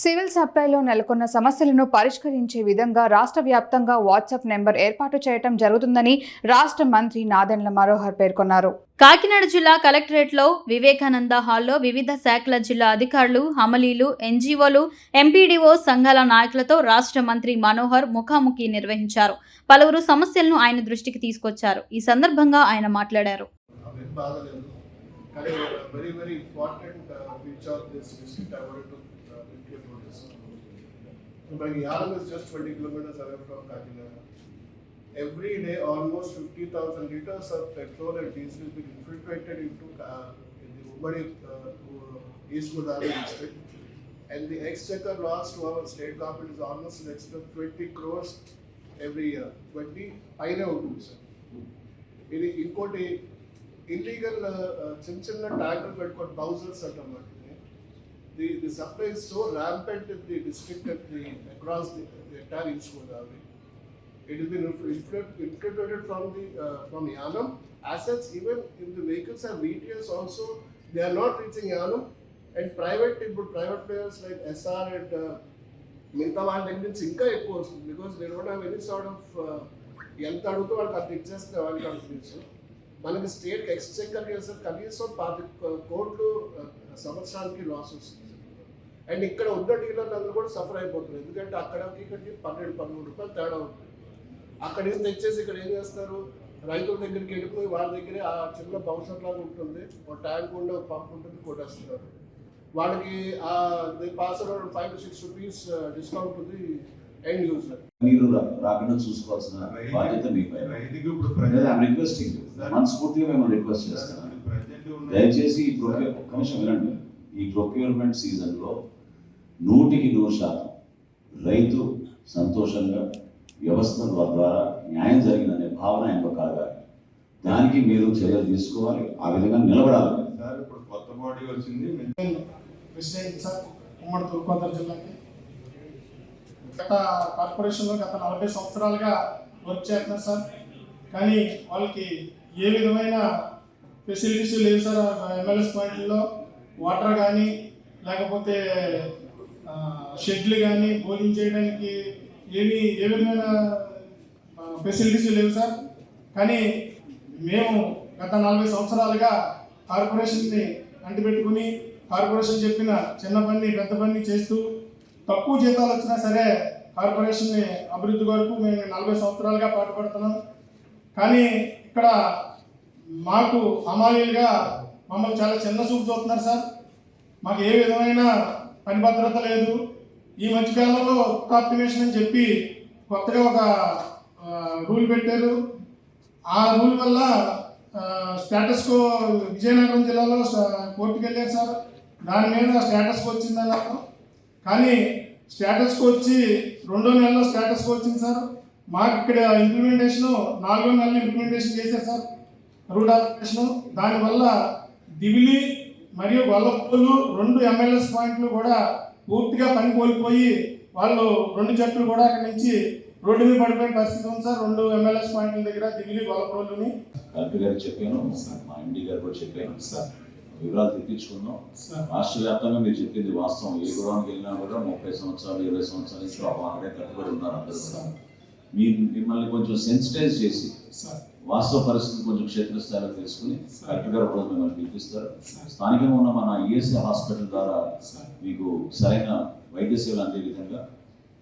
Civil సప్లైలో నెలకొన్న సమస్యలను పరిష్కరించే విధంగా రాష్ట్ర వ్యాప్తంగా వాట్సాప్ నెంబర్ ఏర్పాటు చేయడం జరుగుతుందని రాష్ట్ర మంత్రి నాదెండ్ల మనోహర్ పేర్కొన్నారు. కాకినాడ జిల్లా కలెక్టరేట్లో వివేకానంద హాల్లో వివిధ శాఖల జిల్లా అధికారులు హమలీలు ఎన్జీఓలు ఎంపీడీఓ సంఘాల నాయకులతో రాష్ట్ర మంత్రి మనోహర్ ముఖాముఖి నిర్వహించారు. పలువురు సమస్యలను ఆయన దృష్టికి తీసుకొచ్చారు. ఈ సందర్భంగా ఆయన మాట్లాడారు. కానీ very very important feature of this district I want to include notice మనకి Yanam is just twenty kilometres away from Kakinada every day almost fifty thousand litres of petrol and diesel is been infiltrated in to the ఉమ్మడి East Godavari district and the exchequer loss to our state government is almost next to 20 crores every year. 20 పైనే ఉంటుంది sir ఇది ఇంకోటి illegal uh, uh, చిన్న చిన్న ట్యాంకులు పెట్టుకొని bowsers అంటాం వాటిని. The the supply is so rampant in the district at the across the entire East Godavari it is been infiltrated from the uh, from Yanam. Assets even if the vehicles have VTS also they are not reaching Yanam. And private ఇప్పుడు private players like SR and uh, మిగతా వాళ్ళ దగ్గర నుంచి ఇంకా ఎక్కువ వస్తుంది. Because they don't have any sort of ఎంత అడుగుతూ వాళ్ళకి అంత ఇచ్చేస్తే వాళ్ళకి అంత తెలుసు. మనకి స్టేట్ ఎక్స్చెక్కర్ చేస్తే కనీసం పాతి కోట్లు uh, సంవత్సరానికి లాస్ వస్తుంది. అండ్ ఇక్కడ ఉన్న డీలర్లు అందరూ కూడా సఫర్ అయిపోతున్నారు. ఎందుకంటే అక్కడికి ఇక్కడికి పన్నెండు పదమూడు రూపాయలు తేడా ఉంటుంది. అక్కడ ఏం తెచ్చేసి ఇక్కడ ఏం చేస్తారు? రైతుల దగ్గరికి వెళ్ళిపోయి వాళ్ళ దగ్గరే ఆ చిన్న బౌసర్ లాగా ఉంటుంది. ఒక ట్యాంక్ ఉండే ఒక పంప్ ఉంటుంది కొట్టేస్తున్నారు. వాళ్ళకి pass around five to six rupees discount ఉంది ఎండ్ యూజర్ మీరు రాకుండా చూసుకోవాల్సిన బాధ్యత రిక్వెస్టింగ్ మనస్ఫూర్తిగా మిమ్మల్ని రిక్వెస్ట్ చేస్తున్నాను దయచేసి ఈ ప్రొక్యూ ఒక్క నిమిషం వినండి. ఈ ప్రొక్యూర్మెంట్ సీజన్లో నూటికి నూరు శాతం రైతు సంతోషంగా వ్యవస్థ ద్వారా న్యాయం జరిగిందనే భావన ఆయనకు కలగాలి. దానికి మీరు చర్యలు తీసుకోవాలి ఆ విధంగా నిలబడాలి. సార్ ఇప్పుడు కొత్త బాడీ వచ్చింది. President sir? ఉమ్మడి తూర్పుగోదావరి జిల్లాకి. గత కార్పొరేషన్లో గత నలభై సంవత్సరాలుగా వర్క్ చేస్తున్నారు సార్. కానీ వాళ్ళకి ఏ విధమైన ఫెసిలిటీస్ లేవు సార్ ఎమ్మెల్యేస్ పాయింట్లో వాటర్ కానీ లేకపోతే షెడ్లు కానీ భోజనం చేయడానికి ఏమి ఏ విధమైన ఫెసిలిటీస్ లేవు సార్. కానీ మేము గత నలభై సంవత్సరాలుగా కార్పొరేషన్ని అంటిపెట్టుకుని కార్పొరేషన్ చెప్పిన చిన్న పని పెద్ద పని చేస్తూ తక్కువ జీతాలు వచ్చినా సరే కార్పొరేషన్ని అభివృద్ధి వరకు మేము నలభై సంవత్సరాలుగా పాటుపడుతున్నాం. కానీ ఇక్కడ మాకు హమాలీలుగా మమ్మల్ని చాలా చిన్న చూపు చూస్తున్నారు సార్. మాకు ఏ విధమైన పని భద్రత లేదు. ఈ మధ్యకాలంలో ఆప్టిమేషన్ అని చెప్పి కొత్తగా ఒక రూల్ పెట్టారు. ఆ రూల్ వల్ల స్టేటస్ కో విజయనగరం జిల్లాలో కోర్టుకు వెళ్ళారు సార్. దాని మీద స్టేటస్ వచ్చింది అన్నారు. కానీ స్టేటస్కి వచ్చి రెండో నెలలో స్టేటస్కి వచ్చింది సార్. మాకు ఇక్కడ ఇంప్లిమెంటేషన్ నాలుగో నెలలో ఇంప్లిమెంటేషన్ చేశారు సార్. రూట్ ఆపరేషన్ దానివల్ల దివిలి మరియు గొల్లపూలు రెండు ఎమ్మెల్యేస్ పాయింట్లు కూడా పూర్తిగా పని కోల్పోయి వాళ్ళు రెండు జట్లు కూడా అక్కడి నుంచి రోడ్డు మీద పడిపోయిన పరిస్థితి ఉంది సార్. రెండు ఎమ్మెల్యేస్ పాయింట్ల దగ్గర దివిలి గొల్లపూలుని కలెక్టర్ గారికి చెప్పాను మా ఎండి గారు కూడా చెప్పాను సార్ వివరాలు తెప్పించుకుందాం సార్. రాష్ట్ర వ్యాప్తంగా మీరు చెప్పింది వాస్తవం. ఏ గురానికి వెళ్ళినా కూడా ముప్పై సంవత్సరాలు ఇరవై సంవత్సరాల నుంచి అక్కడే కట్టుబడి ఉన్నారు అందరూ కూడా. సార్. మీ మిమ్మల్ని కొంచెం సెన్సిటైజ్ చేసి సార్. వాస్తవ పరిస్థితి కొంచెం క్షేత్రస్థాయిలో తెలుసుకుని కలెక్టర్ గారు ఒకరోజు మిమ్మల్ని పిలిపిస్తారు. స్థానికంగా ఉన్న మన ఈఎస్ఐ హాస్పిటల్ ద్వారా మీకు సరైన వైద్య సేవలు అందే విధంగా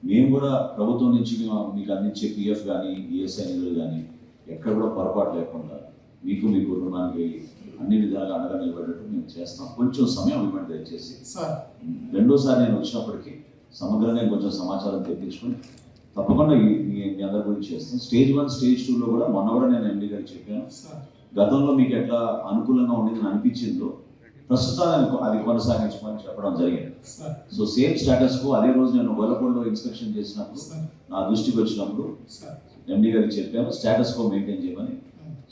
మేము కూడా ప్రభుత్వం నుంచి మీకు అందించే పిఎఫ్ కానీ ఈఎస్ఐ నిధులు కానీ ఎక్కడ కూడా పొరపాటు లేకుండా మీకు మీ కుటుంబానికి అన్ని విధాలుగా అండగా నిలబడేట్టు మేము చేస్తాం. కొంచెం సమయం ఇవ్వండి దయచేసి. సార్. రెండోసారి నేను వచ్చినప్పటికీ సమగ్రంగా కొంచెం సమాచారం తెప్పించుకొని తప్పకుండా మీ అందరి గురించి చేస్తాం స్టేజ్ వన్ స్టేజ్ టూలో కూడా మొన్న కూడా నేను ఎండి గారికి చెప్పాను. గతంలో మీకు ఎట్లా అనుకూలంగా ఉండేదని అనిపించిందో ప్రస్తుతానికి అది కొనసాగించమని చెప్పడం జరిగింది. సో సేమ్ స్టేటస్కు అదే రోజు నేను గొల్లపూడిలో ఇన్స్పెక్షన్ చేసినప్పుడు నా దృష్టికి వచ్చినప్పుడు ఎండి గారికి చెప్పాను స్టేటస్ కో మెయింటైన్ చేయమని.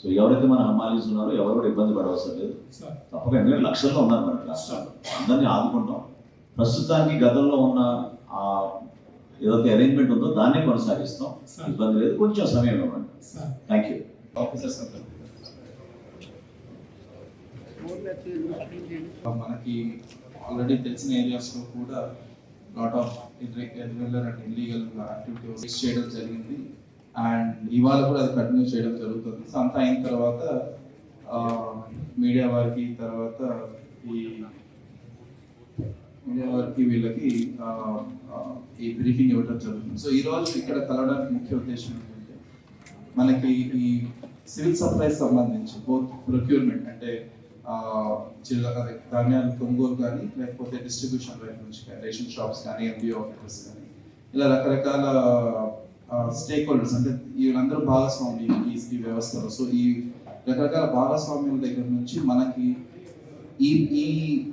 సో ఎవరైతే మన హమాలీస్ ఉన్నారో ఎవరు కూడా ఇబ్బంది పడవలసిన లేదు. తప్పక ఎందుకంటే లక్షల్లో ఉన్నారు మనకి రాష్ట్రంలో అందరినీ ఆదుకుంటాం. ప్రస్తుతానికి గతంలో ఉన్న ఆ ఏదైతే అరేంజ్మెంట్ ఉందో దాన్నే కొనసాగిస్తాం. ఇబ్బంది లేదు. కొంచెం సమయం ఇవ్వండి. థ్యాంక్ యూ ఆఫీసర్స్ మనకి ఆల్రెడీ తెలిసిన ఏరియాస్లో కూడా lot of irregular and illegal activity fix చేయడం జరిగింది. అండ్ ఇవాళ కూడా అది కంటిన్యూ చేయడం జరుగుతుంది. సో అంతా అయిన తర్వాత మీడియా వారికి తర్వాత ఈ మీడియా వారికి వీళ్ళకి ఈ బ్రీఫింగ్ ఇవ్వడం జరుగుతుంది. సో ఈ రోజు ఇక్కడ కలవడానికి ముఖ్య ఉద్దేశం ఏంటంటే మనకి ఈ సివిల్ సప్లైస్ సంబంధించి బోత్ ప్రొక్యూర్మెంట్ అంటే జిల్లా ధాన్యాలు కొనుగోలు కానీ లేకపోతే డిస్ట్రిబ్యూషన్ వైపు నుంచి కానీ రేషన్ షాప్స్ కానీ ఎంబీఓ ఆఫీసర్స్ కానీ ఇలా రకరకాల స్టేక్ హోల్డర్స్ అంటే వీళ్ళందరూ భాగస్వామి ఈ వ్యవస్థలో. సో ఈ రకరకాల భాగస్వామ్యం దగ్గర నుంచి మనకి ఈ ఈ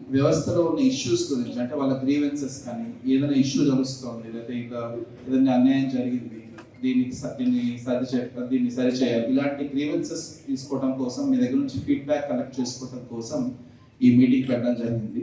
వ్యవస్థలో ఉన్న ఇష్యూస్ గురించి అంటే వాళ్ళ గ్రీవెన్సెస్ కానీ ఏదైనా ఇష్యూ జరుగుతుంది లేదా ఇంకా ఏదైనా అన్యాయం జరిగింది దీనికి దీన్ని సరిచే దీన్ని సరి చేయాలి. ఇలాంటి గ్రీవెన్సెస్ తీసుకోవడం కోసం మీ దగ్గర నుంచి ఫీడ్బ్యాక్ కలెక్ట్ చేసుకోవడం కోసం ఈ మీటింగ్ పెట్టడం జరిగింది.